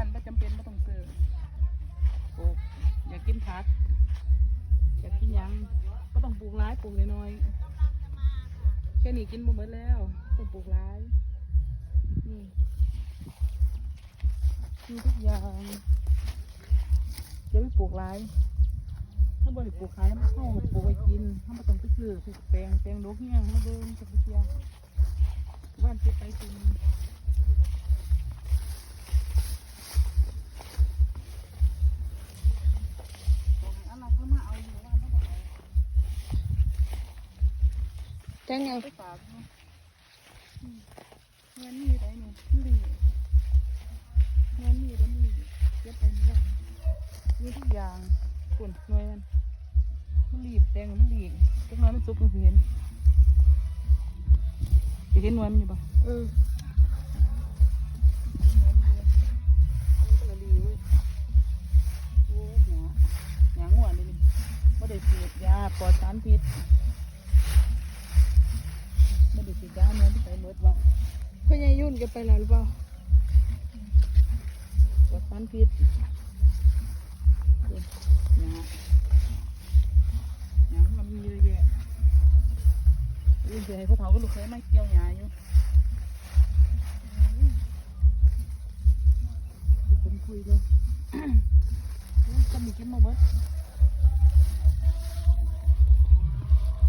านไม่จำเป็นไม่ต้องซื้อปลูกอยากกินผัก อยากกินยังก็ต้องปลูกร้ายปลูกน้อยแค่นี้กินหมดแล้วต้องปลูกร้ายนี่มีทุกอย่างเดี๋ยไปปลูกร้ายถ้าบริปลูกขายมันเข้าปลูกไปกินถ้ามาต้องไปซื้อไปแปลงแปลงดกเงี้ยมาเดินจะไปเที่ยวบ้านจ๊ไปกิน จังยังากเนาะอืมเงินมีได้เนี่ยมันหลีเงินมีได้มันหลีเก็บไปเมื่อวานมีทุกอย่างฝุ่นหน่วยมันมันหลีบแตงมันหลีบจักหน้อยมันสุกมันเห็นเห็นนวยมันอยู่ปะเออโอ้ยหยาหยาง่วนเลยนี่ไม่ได้ฉีดยาปลอดสารพิษ ไม่ได้ฉีดยาเนื้อที่ใส่เบิดว่าพ่อใหญ่ยุ่นแกันไปแล้วหรือเปล่าปลอดสารพิษหยาหยามันมีเยอะแยะยิ่งจะให้พ่อเฒ่าก็ลูกเคยไม่เกี่ยวหยาอยู่เป็นคุยเลยจะมีกินมาเบิด